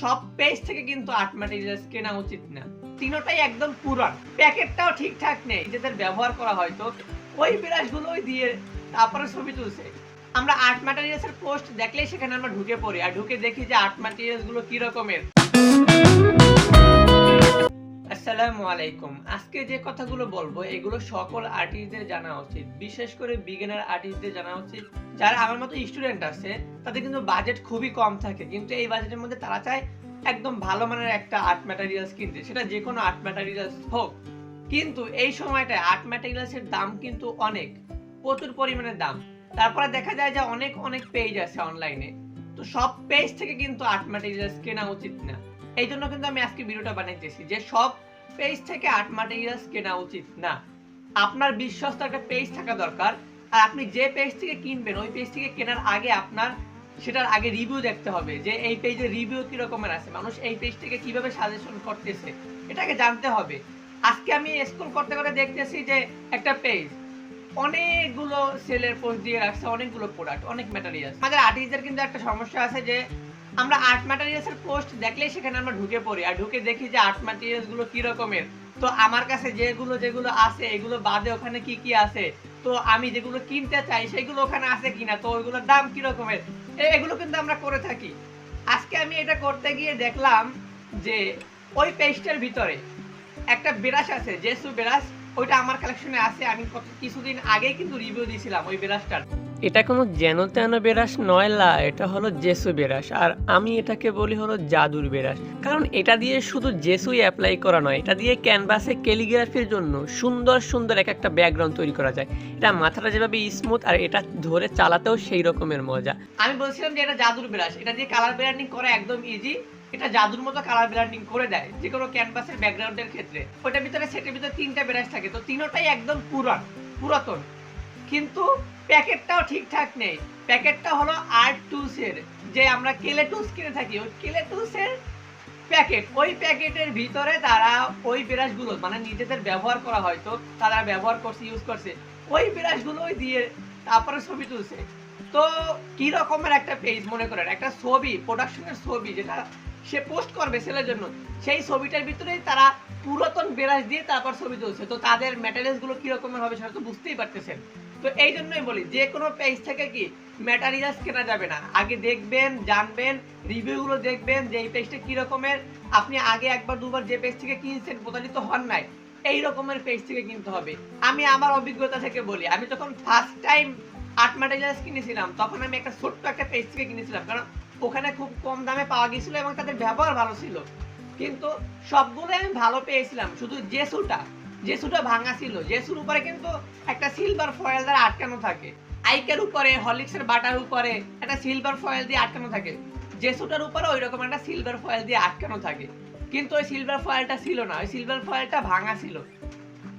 সব পেজ থেকে কিন্তু আর্ট ম্যাটেরিয়ালস কেনা উচিত না। তিনোটাই একদম পুরান। প্যাকেটটাও ঠিকঠাক নেই যেদের ব্যবহার করা হয়তো। ওই বিরাজগুলোই দিয়ে তারপরে ছবি তুলছে। আমরা আর্ট ম্যাটেরিয়ালসের পোস্ট দেখলেই সেখানে আমরা ঢুকে পড়ি, আর ঢুকে দেখি যে আর্ট ম্যাটেরিয়ালসগুলো কি রকমের আসসালামু আলাইকুম। আজকে যে কথাগুলো বলব, এগুলো সকল আর্টিস্টদের জানা উচিত। বিশেষ করে বিগিনার আর্টিস্টদের জানা উচিত। যারা আমার মতো স্টুডেন্ট আছে, তাদের কিন্তু বাজেট খুবই কম থাকে। কিন্তু এই বাজেটের মধ্যে তারা চায় একদম ভালো মানের একটা আর্ট ম্যাটেরিয়ালস কিনতে। সেটা যে কোনো আর্ট ম্যাটেরিয়ালস হোক। কিন্তু এই সময়টায় আর্ট ম্যাটেরিয়ালস এর দাম কিন্তু অনেক। প্রচুর পরিমাণে দাম। তারপরে দেখা যায় যে অনেক অনেক পেজ আছে অনলাইনে তো সব পেজ থেকে কিন্তু আর্ট ম্যাটেরিয়ালস কেনা উচিত না। এই জন্য কিন্তু আমি আজকে ভিডিওটা বানাইতেছি যে সব পেজ থেকে আর্ট ম্যাটেরিয়ালস কেনা উচিত, না। আপনার বিশ্বস্ত একটা পেজ থাকা দরকার, আর আপনি যে পেজ থেকে কিনবেন, ওই পেজ থেকে কেনার আগে আপনার, সেটার আগে রিভিউ দেখতে হবে, যে এই পেজের রিভিউ কি রকমের আছে। মানুষ এই পেজ থেকে কীভাবে সাজেশন করতেছে, এটাকে জানতে হবে। আজকে আমি স্কুল করতে করতে দেখতেছি যে একটা পেজ অনেকগুলো সেলের পোস্ট দিয়ে রাখছে অনেকগুলো প্রোডাক্ট অনেক ম্যাটেরিয়াল আমাদের আর্টিস্টদের কিন্তু একটা সমস্যা আছে যে, আমরা আর্ট ম্যাটেরিয়ালস এর পোস্ট দেখলেই সেখানে আমরা ঢুকে পড়ি, আর ঢুকে দেখি যে আর্ট ম্যাটেরিয়ালসগুলো কি রকমের তো আমার কাছে যেগুলো যেগুলো আছে, এগুলো বাদে ওখানে কি কি আছে? তো আমি যেগুলো কিনতে চাই, সেগুলো ওখানে আছে কিনা? তো ওইগুলোর দাম কি রকমের এগুলো কিন্তু আমরা করে থাকি। আজকে আমি এটা করতে গিয়ে দেখলাম যে, ওই পেজটার ভিতরে একটা ব্রাশ আছে, জেসু ব্রাশ। ওইটা আমার কালেকশনে আছে আমি কিছুদিন আগেই কিন্তু রিভিউ দিয়েছিলাম ওই ব্রাশটার এটা কোনো যেন তেন বেরাস নয় লা এটা হলো জেসু বেরাস আর আমি এটাকে বলি হলো জাদুর বেরাস। কারণ এটা দিয়ে শুধু জেসুই অ্যাপ্লাই করা নয় এটা দিয়ে ক্যানভাসে ক্যালিগ্রাফির জন্য সুন্দর সুন্দর এক একটা ব্যাকগ্রাউন্ড তৈরি করা যায়। এটা মাথাটা যেভাবে স্মুথ আর এটা ধরে চালাতেও সেই রকমের মজা। আমি বলছিলাম যে এটা জাদুর ব্রাশ এটা দিয়ে কালার ব্র্যান্ডিং করা একদম ইজি এটা জাদুর মতো কালার ব্র্যান্ডিং করে দেয়, যে কোনো ক্যানভাসের ব্যাকগ্রাউন্ডের ক্ষেত্রে। ওটার ভিতরে সেটের ভিতরে তিনটা ব্রাশ থাকে, তো তিনোটাই একদম পুরান, পুরাতন। কিন্তু প্যাকেটটাও ঠিকঠাক নেই। প্যাকেটটা হলো আর্ট টুলসের যে আমরা কেলে টুলস কিনে থাকি, ওই কেলে টুলসের প্যাকেট। ওই প্যাকেটের ভিতরে তারা ওই ব্রাশগুলো মানে নিজেদের ব্যবহার করা হয়তো তারা ব্যবহার করছে ইউজ করছে। ওই ব্রাশগুলোই দিয়ে তারপরে ছবি তুলছে। তো কি রকমের একটা পেজ মনে করেন? একটা ছবি প্রোডাকশনের ছবি, যেটা সে পোস্ট করবে সেলের জন্য। সেই ছবিটার ভিতরেই তারা পুরাতন ব্রাশ দিয়ে তারপর ছবি তুলছে। তো তাদের ম্যাটেরিয়ালসগুলো কি রকমের হবে সেটা তো বুঝতেই পারতেছেন। তো এই জন্যই বলি, যে কোনো পেজ থেকে কি ম্যাটেরিয়ালস কেনা যাবে না। আগে দেখবেন, জানবেন রিভিউ গুলো দেখবেন যে এই পেজটা কি রকমের। আপনি আগে একবার, দুবার যে পেজ থেকে কিনছেন, প্রতারিত হন নাই, এই রকমের পেজ থেকে কিনতে হবে। আমি আমার অভিজ্ঞতা থেকে বলি, আমি যখন ফার্স্ট টাইম আর্ট ম্যাটেরিয়ালস কিনেছিলাম, তখন আমি একটা ছোট্ট একটা পেজ থেকে কিনেছিলাম। কারণ ওখানে খুব কম দামে পাওয়া গিয়েছিল এবং তাদের ব্যবহার ভালো ছিল। কিন্তু সবগুলো আমি ভালো পেয়েছিলাম। শুধু জেসুটা জেসুটা ভাঙা ছিল। জেসুর উপরে কিন্তু একটা সিলভার ফয়েল দ্বারা আটকানো থাকে। আইকের উপরে, হরলিক্সের বাটার উপরে একটা সিলভার ফয়েল দিয়ে আটকানো থাকে। জেসুটার উপরে ওই রকম একটা সিলভার ফয়েল দিয়ে আটকানো থাকে। কিন্তু ওই সিলভার ফয়েলটা ছিল না। ওই সিলভার ফয়েলটা ভাঙা ছিল।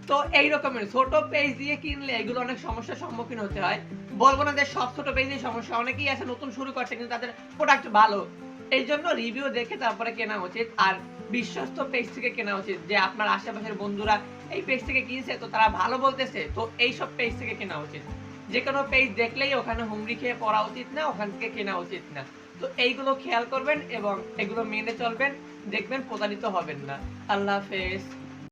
তো এই রকমের ছোট পেজ দিয়ে কিনলে এগুলো অনেক সমস্যার সম্মুখীন হতে হয়। বলব না যে সব ছোট পেজেই সমস্যা, অনেকেই আছে নতুন শুরু করছে কিন্তু তাদের প্রোডাক্ট ভালো। এই জন্য রিভিউ দেখে তারপরে কেনা উচিত। আর বিশ্বস্ত পেজ থেকে কেনা উচিত যে আপনার আশেপাশের বন্ধুরা এই পেজ থেকে কিনছে তো তারা ভালো বলতেছে, তো এই সব পেজ থেকে কেনা উচিত। যে কোনো পেজ দেখলেই ওখানে হুমড়ি খেয়ে পড়া উচিত না, ওখান থেকে কেনা উচিত না। তো এইগুলো খেয়াল করবেন এবং এগুলো মেনে চলবেন, দেখবেন প্রতারিত হবেন না। আল্লাহ হাফেজ।